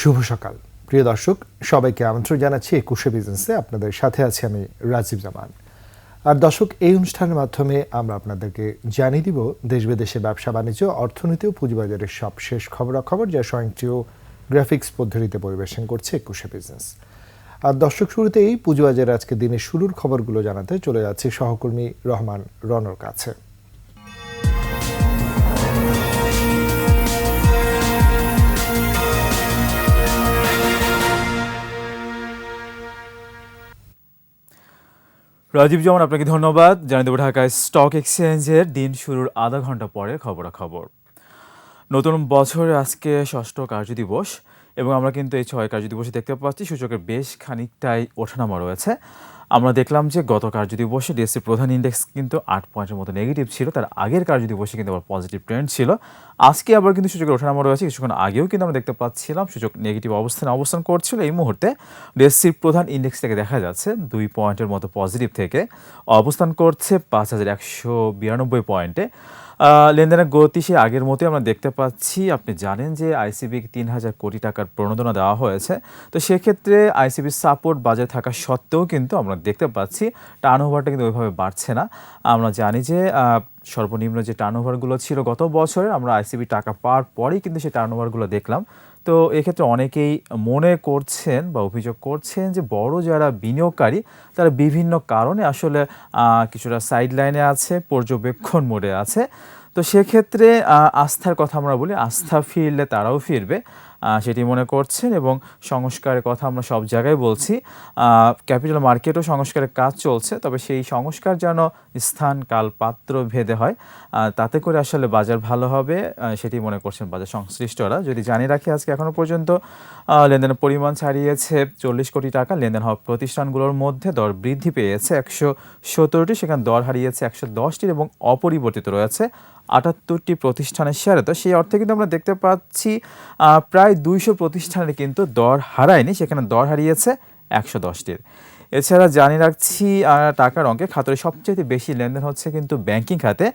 শুভ সকাল। প্রিয় দর্শক, সবাইকে আমন্ত্রণ জানাচ্ছি একুশে বিজনেসে। আপনাদের সাথে আছি আমি রাজীব জামান। আর দর্শক, এই অনুষ্ঠানের মাধ্যমে আমরা আপনাদেরকে জানিয়ে দিব দেশ বিদেশে ব্যবসা বাণিজ্য, অর্থনীতি ও পুঁজিবাজারের সব শেষ খবরাখবর যা স্বয়ংক্রিয় গ্রাফিক্স পদ্ধতিতে পরিবেশন করছে একুশে বিজনেস। আর দর্শক, শুরুতেই পুঁজিবাজারের আজকে দিনের শুরুর খবরগুলো জানাতে চলে যাচ্ছে সহকর্মী রহমান রনর কাছে। রাজীব যেমন, আপনাকে ধন্যবাদ। জানিয়ে দেবো ঢাকায় স্টক এক্সচেঞ্জের দিন শুরুর আধা ঘণ্টা পরে খবরাখবর। নতুন বছরে আজকে ষষ্ঠ কার্যদিবস এবং আমরা কিন্তু এই ছয় কার্যদিবসে দেখতে পাচ্ছি, সূচকের বেশ খানিকটাই ওঠানামা রয়েছে। আমরা দেখলাম যে গত কার্যদিবসে ডিএসসি প্রধান ইন্ডেক্স কিন্তু আট পয়েন্টের মতো নেগেটিভ ছিল, তার আগের কার্যদিবসে কিন্তু আবার পজিটিভ ট্রেন্ড ছিল। আজকে আবার কিন্তু সূচকের ওঠানামা রয়েছে, কিছুক্ষণ আগেও কিন্তু আমরা দেখতে পাচ্ছিলাম সূচক নেগেটিভ অবস্থানে অবস্থান করছিল। এই মুহূর্তে ডিএসসির প্রধান ইন্ডেক্স থেকে দেখা যাচ্ছে দুই পয়েন্টের মতো পজিটিভ থেকে অবস্থান করছে পাঁচ হাজার একশো বিরানব্বই পয়েন্টে। লেনদেনের গতি সে আগের মতোই আমরা দেখতে পাচ্ছি। আপনি জানেন যে আইসিবিকে তিন হাজার কোটি টাকার প্রণোদনা দেওয়া হয়েছে। তো সেক্ষেত্রে আইসিবির সাপোর্ট বাজারে থাকা সত্ত্বেও কিন্তু আমরা দেখতে পাচ্ছি টার্ন ওভারটা কিন্তু ওইভাবে বাড়ছে না। আমরা জানি যে সর্বনিম্ন যে টার্ন ওভারগুলো ছিল গত বছরে আমরা আইসিবি টাকা পাওয়ার পরেই কিন্তু সেই টার্ন ওভারগুলো দেখলাম। তো এক্ষেত্রে অনেকেই মনে করছেন বা অভিযোগ করছেন যে বড় যারা বিনিয়োগকারী, তারা বিভিন্ন কারণে আসলে কিছুটা সাইডলাইনে আছে, পর্যবেক্ষণ মোডে আছে। তো সেক্ষেত্রে আস্থার কথা আমরা বলি, আস্থা ফিরলে তারাও ফিরবে। সেটি মনে করছেন এবং সংস্কারের কথা আমরা সব জায়গায় বলছি। ক্যাপিটাল মার্কেটও সংস্কারের কাজ চলছে, তবে সেই সংস্কার যেন স্থান কাল পাত্র ভেদে হয় তাতে করে আসলে বাজার ভালো হবে সেটি মনে করছেন বাজার সংশ্লিষ্টরা। যদি জানিয়ে রাখি আজকে এখনও পর্যন্ত লেনদেনের পরিমাণ ছাড়িয়েছে চল্লিশ কোটি টাকা, লেনদেন হওয়া প্রতিষ্ঠানগুলোর মধ্যে দর বৃদ্ধি পেয়েছে একশো সতেরোটি সেখানে দর হারিয়েছে একশো দশটির এবং অপরিবর্তিত রয়েছে আটাত্তরটি প্রতিষ্ঠানের শেয়ারে তো সেই অর্থে কিন্তু আমরা দেখতে পাচ্ছি প্রায় দুইশো প্রতিষ্ঠানের কিন্তু দর হারায়নি, সেখানে দর হারিয়েছে একশো দশটির। এছাড়া জানিয়ে রাখছি টাকার অঙ্কে খাতের সবচেয়ে বেশি লেনদেন হচ্ছে কিন্তু ব্যাংকিং খাতে।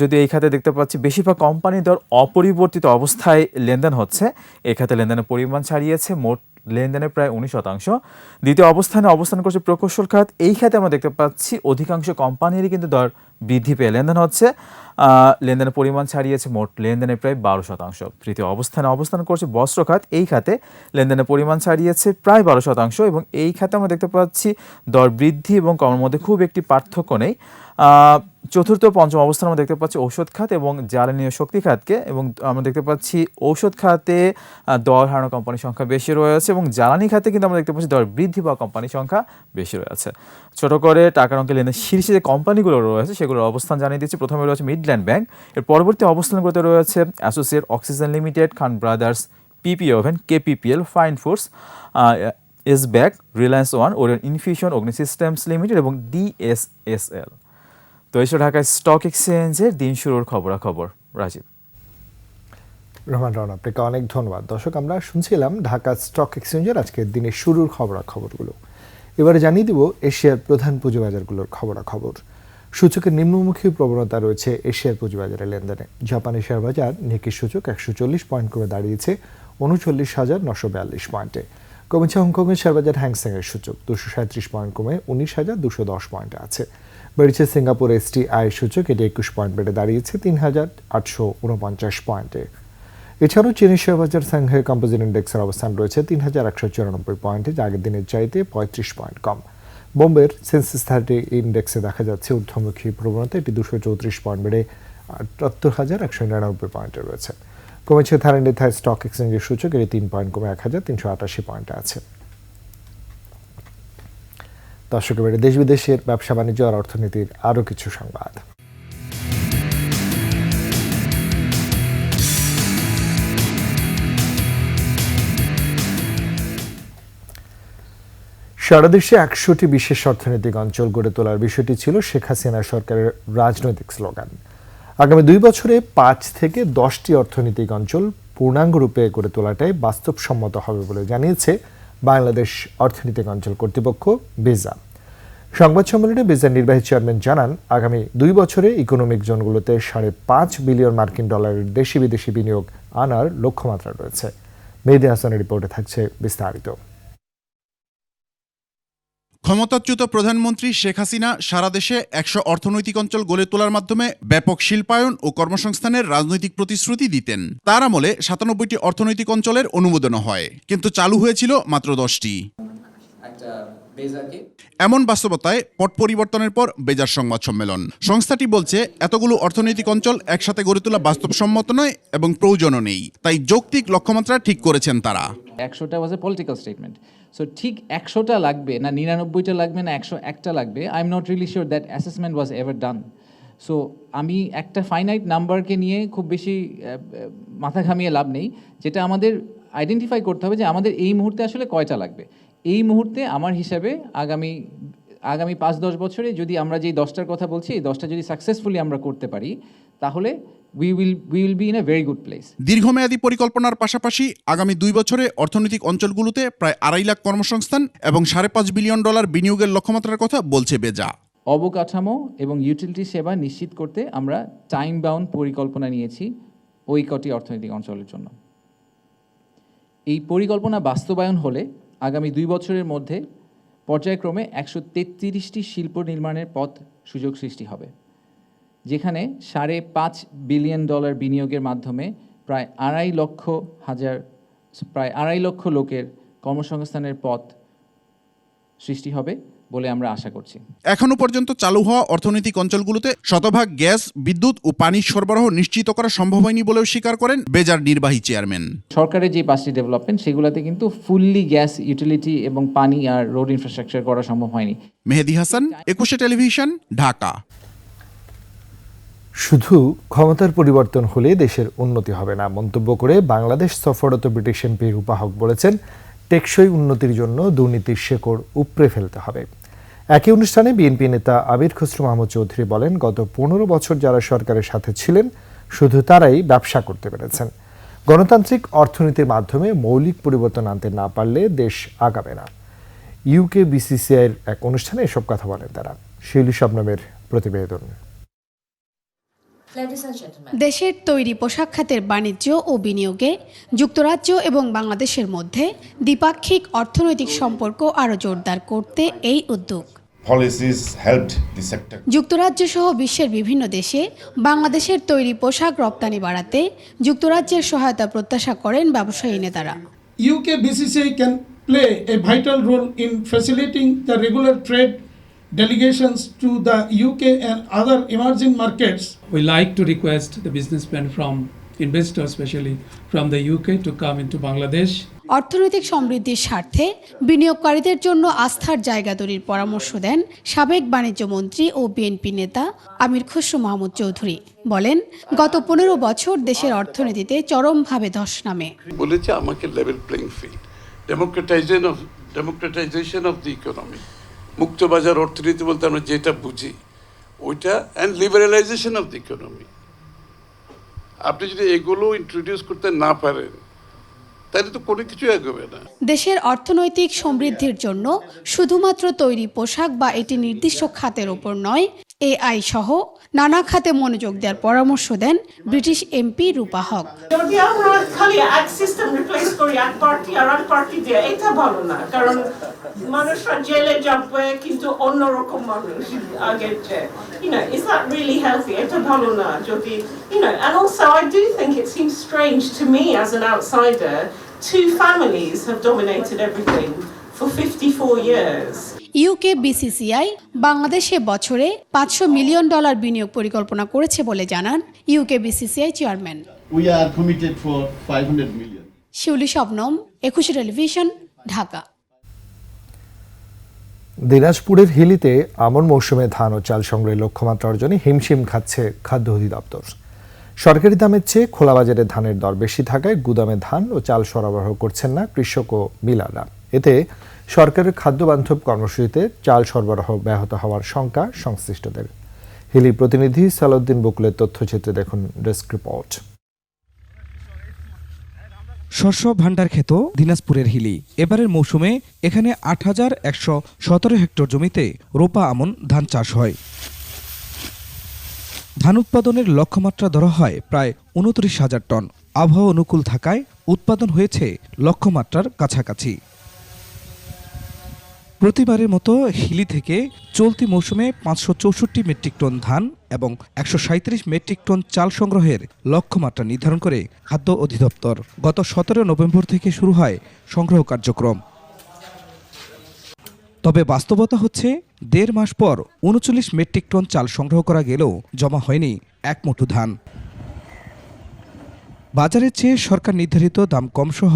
যদি এই খাতে দেখতে পাচ্ছি, বেশিরভাগ কোম্পানি দর অপরিবর্তিত অবস্থায় লেনদেন হচ্ছে। এই খাতে লেনদেনের পরিমাণ ছাড়িয়েছে, মোট লেনদেনের প্রায় উনিশ শতাংশ। দ্বিতীয় অবস্থানে অবস্থান করছে প্রকৌশল খাত। এই খাতে আমরা দেখতে পাচ্ছি, অধিকাংশ কোম্পানিরই কিন্তু দর বৃদ্ধি পেয়ে লেনদেন হচ্ছে লেনদেনের পরিমাণ ছাড়িয়েছে মোট লেনদেনের প্রায় বারো শতাংশ। তৃতীয় অবস্থানে অবস্থান করছে বস্ত্র খাত, এই খাতে লেনদেনের পরিমাণ ছাড়িয়েছে প্রায় বারো শতাংশ এবং এই খাতে আমরা দেখতে পাচ্ছি দর বৃদ্ধি এবং কমের মধ্যে খুব একটি পার্থক্য নেই। চতুর্থ পঞ্চম অবস্থানে আমরা দেখতে পাচ্ছি ঔষধ খাত এবং জ্বালানি ও শক্তি খাতকে এবং আমরা দেখতে পাচ্ছি ঔষধ খাতে দর হারানো কোম্পানির সংখ্যা বেশি রয়েছে এবং জ্বালানি খাতে কিন্তু আমরা দেখতে পাচ্ছি দর বৃদ্ধি পাওয়া কোম্পানির সংখ্যা বেশি রয়েছে। ছোট করে টাকার অঙ্কে লেনদেন শীর্ষে যে কোম্পানিগুলো রয়েছে সেগুলোর অবস্থান জানিয়ে দিচ্ছি প্রথমে রয়েছে মিডল্যান্ড ব্যাংক এর পরবর্তী অবস্থানগুলোতে রয়েছে associate oxygen limited Khan brothers PP woven KPPL fine foods S back Reliance one Orion infusion Agni systems limited এবং ডিএসএসএল তো এসব ঢাকায় স্টক এক্সচেঞ্জের দিন শুরুর খবরাখবর। রাজীব। রহমান রহমান, আপনাকে অনেক ধন্যবাদ। দর্শক, আমরা শুনছিলাম ঢাকা স্টক এক্সচেঞ্জের আজকের দিনের শুরুর খবরাখবরগুলো। এবারে জানিয়ে দিব এশিয়ার প্রধান পুঁজিবাজারগুলোর খবরাখবর। সূচকের নিম্নমুখী প্রবণতা রয়েছে এশিয়ার পুঁজিবাজারের লেনদেনে। জাপানি শেয়ার বাজার নিকি সূচক একশো চল্লিশ পয়েন্ট কমে দাঁড়িয়েছে, উনচল্লিশ হাজার নশো বিয়াল্লিশ পয়েন্টে। কমেছে হংকংয়ের শেয়ার বাজার হ্যাংসেংয়ের সূচক দুশো সাঁত্রিশ পয়েন্ট কমে উনিশ হাজার দুশো দশ পয়েন্টে আছে। বেড়েছে সিঙ্গাপুর এসটি আই সূচক, এটি একুশ পয়েন্ট বেড়ে দাঁড়িয়েছে তিন হাজার আটশো উনপঞ্চাশ পয়েন্টে। এছাড়াও চীনের শেয়ারবাজার সাংহাই কম্পোজিট ইন্ডেক্সের অবস্থান রয়েছে তিন হাজার একশো চুরানব্বই পয়েন্টে, যা আগের দিনের চাইতে পঁয়ত্রিশ পয়েন্ট কম। বোম্বের সেন্সিস থার্টি ইন্ডেক্সে দেখা যাচ্ছে ঊর্ধ্বমুখী প্রবণতা। এটি দুশো চৌত্রিশ পয়েন্ট বেড়ে আটাত্তর হাজার একশো নিরানব্বই পয়েন্টে রয়েছে। কমেছে থাইল্যান্ডের থাই স্টক এক্সচেঞ্জের সূচক। এটি তিন পয়েন্ট কমে এক হাজার তিনশো আটাশি পয়েন্টে আছে। দর্শক, এবারে দেশ বিদেশের ব্যবসা বাণিজ্য আর অর্থনীতির আরও কিছু সংবাদ। সারা দেশে একশোটি বিশেষ অর্থনৈতিক অঞ্চল গড়ে তোলার বিষয়টি ছিল শেখ হাসিনা সরকারের রাজনৈতিক স্লোগান। আগামী দুই বছরে পাঁচ থেকে দশটি অর্থনৈতিক অঞ্চল পূর্ণাঙ্গ রূপে গড়ে তোলাটাই বাস্তবসম্মত হবে বলে জানিয়েছে বাংলাদেশ অর্থনৈতিক অঞ্চল কর্তৃপক্ষ, বেজা। সংবাদ সম্মেলনে বেজার নির্বাহী চেয়ারম্যান জানান, আগামী দুই বছরে ইকোনমিক জোনগুলোতে সাড়ে পাঁচ বিলিয়ন মার্কিন ডলারের দেশি বিদেশি বিনিয়োগ আনার লক্ষ্যমাত্রা রয়েছে। মেহেদি হাসানের রিপোর্টে থাকছে বিস্তারিত। ক্ষমতাচ্যুত প্রধানমন্ত্রী শেখ হাসিনা সারা দেশে একশো অর্থনৈতিক অঞ্চল গড়ে তোলার মাধ্যমে ব্যাপক শিল্পায়ন ও কর্মসংস্থানের রাজনৈতিক প্রতিশ্রুতি দিতেন। তার আমলে সাতানব্বইটি অর্থনৈতিক অঞ্চলের অনুমোদন হয় কিন্তু চালু হয়েছিল মাত্র দশটি। এমন বাস্তবতায় পট পরিবর্তনের পর বেজার সংবাদ সম্মেলন। সংস্থাটি বলছে এতগুলো অর্থনৈতিক অঞ্চল একসাথে গড়ে তোলা বাস্তবসম্মত নয় এবং প্রয়োজনও নেই তাই যৌক্তিক লক্ষ্যমাত্রা ঠিক করেছেন তারা। একশোটা was a political statement so ঠিক একশোটা লাগবে না নিরানব্বইটা লাগবে না একশো একটা লাগবে I am not really sure that assessment was ever done so আমি একটা ফাইনাইট নাম্বারকে নিয়ে খুব বেশি মাথা ঘামিয়ে লাভ নেই, যেটা আমাদের আইডেন্টিফাই করতে হবে যে আমাদের এই মুহূর্তে আসলে কয়টা লাগবে। এই মুহূর্তে আমার হিসাবে আগামী আগামী পাঁচ দশ বছরে যদি আমরা যেই দশটার কথা বলছি, এই দশটা যদি সাকসেসফুলি আমরা করতে পারি, তাহলে দীর্ঘমেয়াদী পরিকল্পনার পাশাপাশি আগামী দুই বছরে অর্থনৈতিক অঞ্চলগুলোতে প্রায় আড়াই লাখ কর্মসংস্থান এবং সাড়ে পাঁচ বিলিয়ন ডলার বিনিয়োগের লক্ষ্যমাত্রার কথা বলছে বেজা। অবকাঠামো এবং ইউটিলিটি সেবা নিশ্চিত করতে আমরা টাইম বাউন্ড পরিকল্পনা নিয়েছি ওই কটি অর্থনৈতিক অঞ্চলের জন্য। এই পরিকল্পনা বাস্তবায়ন হলে আগামী দুই বছরের মধ্যে পর্যায়ক্রমে একশো তেত্রিশটি শিল্প নির্মাণের পথ সুযোগ সৃষ্টি হবে। যেখানে সাড়ে পাঁচ বিলিয়ন ডলার বিনিয়োগের মাধ্যমে প্রায় আড়াই লক্ষ হাজার প্রায় আড়াই লক্ষ লোকের কর্মসংস্থানের পথ সৃষ্টি হবে বলে আমরা আশা করছি। এখনও পর্যন্ত চালু হওয়া অর্থনৈতিক অঞ্চলগুলোতে শতভাগ গ্যাস বিদ্যুৎ ও পানির সরবরাহ নিশ্চিত করা সম্ভব হয়নি বলেও স্বীকার করেন বেজার নির্বাহী চেয়ারম্যান। সরকারের যে পাঁচটি ডেভেলপমেন্ট সেগুলোতে কিন্তু ফুললি গ্যাস ইউটিলিটি এবং পানি আর রোড ইনফ্রাস্ট্রাকচার করা সম্ভব হয়নি। মেহেদি হাসান একুশে টেলিভিশন ঢাকা। শুধু ক্ষমতার পরিবর্তন হলে দেশের উন্নতি হবে না। মন্তব্য করে বাংলাদেশ সফররত ব্রিটিশ এমপি রূপাহক বলেছেন, টেকসই উন্নতির জন্য দুর্নীতির শেকড় উপড়ে ফেলতে হবে। একই অনুষ্ঠানে বিএনপি নেতা আবির খসরু মাহমুদ চৌধুরী বলেন, গত পনেরো বছর যারা সরকারের সাথে ছিলেন, শুধু তারাই ব্যবসা করতে পেরেছেন। গণতান্ত্রিক অর্থনীতির মাধ্যমে মৌলিক পরিবর্তন আনতে না পারলে দেশ আগাবে না। ইউকে বিসিসিআইয়ের এক অনুষ্ঠানে এসব কথা বলেন তারা। শিলি শবনমের প্রতিবেদন। দেশের তৈরি পোশাক খাতের বাণিজ্য ও বিনিয়োগে যুক্তরাজ্য এবং বাংলাদেশের মধ্যে দ্বিপাক্ষিক অর্থনৈতিক সম্পর্ক আরও জোরদার করতে এই উদ্যোগ। Policies helped the sector. যুক্তরাজ্য সহ বিশ্বের বিভিন্ন দেশে বাংলাদেশের তৈরি পোশাক রপ্তানি বাড়াতে যুক্তরাজ্যের সহায়তা প্রত্যাশা করেন ব্যবসায়ী নেতারা। UK BCCI can play a vital role in facilitating the regular trade delegations to the UK and other emerging markets. We like to request the businessmen from investors especially from the UK to come into Bangladesh. অর্থনৈতিক সমৃদ্ধির স্বার্থে বিনিয়োগকারীদের জন্য আস্থার জায়গা তৈরির পরামর্শ দেন সাবেক বাণিজ্য মন্ত্রী ও বিএনপি নেতা আমির খসরু মাহমুদ চৌধুরী। বলেন গত পনেরো বছর দেশের অর্থনীতিতে চরমভাবে ধস নামে। বলেছে আমাকে level playing field democratization of democratization of the economy মুক্ত বাজার অর্থনীতি বলতে আমরা যেটা বুঝি, ওইটা and liberalization of the economy আপনি যদি এগুলো ইন্ট্রোডিউস করতে না পারেন দেশের অর্থনৈতিক সমৃদ্ধির জন্য শুধুমাত্র তৈরি পোশাক বা এটি নির্দিষ্ট খাতের ওপর নয়, এআই সহ নানা খাতে মনোযোগ দেওয়ার পরামর্শ দেন ব্রিটিশ এমপি রূপা হক যদি আমরা খালি এক সিস্টেম রিপ্লেস করি এক পার্টি আর এক পার্টি দিয়ে এটা ভালো না কারণ মানুষরা জেলে যাবে কিন্তু অন্যরকম মানুষ আগের চেয়ে you know is that really healthy এটা ভালো না যদি you know and also I do think it seems strange to me as an outsider two families have dominated everything for 54 years. UK BCCI বাংলাদেশে বছরে পাঁচশো মিলিয়ন ডলার বিনিয়োগ পরিকল্পনা করেছে বলে জানান UK BCCI chairman we are committed for 500 million. Shiuli Shabnam Ekushey television Dhaka. দিনাজপুরের হিলিতে আমন মৌসুমে ধান ও চাল সংগ্রহের লক্ষ্যমাত্রা অর্জনে হিমশিম খাচ্ছে খাদ্য অধিদপ্তর। সরকারি দামের চেয়ে খোলা বাজারে ধানের দর বেশি থাকায় গুদামে ধান ও চাল সরবরাহ করছেন না কৃষক ও মিলাররা। এতে সরকারের খাদ্য বান্ধব কর্মসূচিতে চাল সরবরাহ ব্যাহত হওয়ার শঙ্কা সংশ্লিষ্টদের। হিলি প্রতিনিধি সালাউদ্দিন বকুলের তথ্যচিত্রে দেখুন ডেস্ক রিপোর্ট। শস্য ভাণ্ডার ক্ষেত দিনাজপুরের হিলি। এবারের মৌসুমে এখানে আট হাজার একশো সতেরো হেক্টর জমিতে রোপা আমন ধান চাষ হয়। ধান উৎপাদনের লক্ষ্যমাত্রা ধরা হয় প্রায় উনত্রিশ হাজার টন। আবহাওয়া অনুকূল থাকায় উৎপাদন হয়েছে লক্ষ্যমাত্রার কাছাকাছি। প্রতিবারের মতো হিলি থেকে চলতি মৌসুমে পাঁচশো চৌষট্টি মেট্রিক টন ধান এবং একশো মেট্রিক টন চাল সংগ্রহের লক্ষ্যমাত্রা নির্ধারণ করে খাদ্য অধিদপ্তর গত সতেরো নভেম্বর থেকে শুরু হয় সংগ্রহ কার্যক্রম। তবে বাস্তবতা হচ্ছে, দেড় মাস পর উনচল্লিশ মেট্রিক টন চাল সংগ্রহ করা গেলেও জমা হয়নি এক মুঠো ধান। বাজারের চেয়ে সরকার নির্ধারিত দাম কমসহ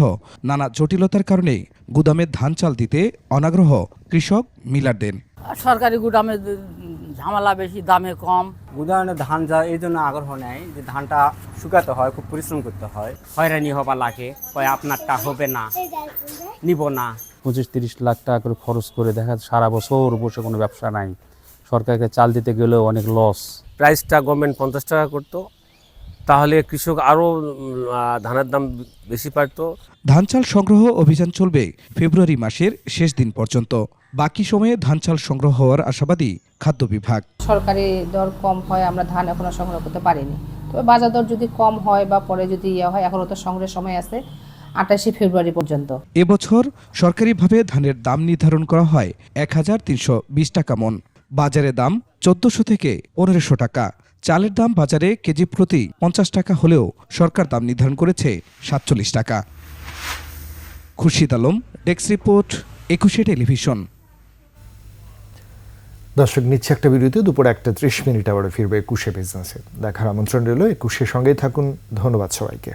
নানা জটিলতার কারণে গুদামে ধান চাল দিতে অনাগ্রহ কৃষক মিলারদের। সরকারি গুদামে ঝামেলা বেশি দামে কম। গুদামে ধান যা এই জন্য আগ্রহ নেয় যে ধানটা শুকাতে হয় খুব পরিশ্রম করতে হয়। হয়রানি হবার লাগে কয় আপনারটা হবে না নিব না। পঁচিশ তিরিশ লাখ টাকা করে খরচ করে দেখা সারা বছর বসে কোনো ব্যবসা নাই। সরকারকে চাল দিতে গেলেও অনেক লস প্রাইসটা গভর্নমেন্ট পঞ্চাশ টাকা করতো তাহলে কৃষক আরও ধানের দাম বেশি পারতো। ধান চাল সংগ্রহ অভিযান চলবে ফেব্রুয়ারি মাসের শেষ দিন পর্যন্ত। বাকি সময়ে ধান চাল সংগ্রহ হওয়ার আশাবাদী খাদ্য বিভাগ। সরকারি দর কম হয় আমরা ধান এখনও সংগ্রহ করতে পারিনি। তবে বাজার দর যদি কম হয় বা পরে যদি ইয়ে হয় এখনও তো সংগ্রহের সময় আছে আঠাশে ফেব্রুয়ারি পর্যন্ত। এবছর সরকারিভাবে ধানের দাম নির্ধারণ করা হয় এক হাজার তিনশো বিশ টাকা মন। বাজারে দাম চোদ্দশো থেকে পনেরোশো টাকা। চালের দাম বাজারে কেজি প্রতি পঞ্চাশ টাকা হলেও সরকার দাম নির্ধারণ করেছে সাতচল্লিশ টাকা। Khurshid Alam, desk report, Ekushey television. দর্শক, নিচ্ছে একটা বিরতি, দুপুর একটা ত্রিশ মিনিট আবার ফিরবে একুশে বিজনেসে দেখার আমন্ত্রণ রইল, একুশের সঙ্গেই থাকুন, ধন্যবাদ সবাইকে।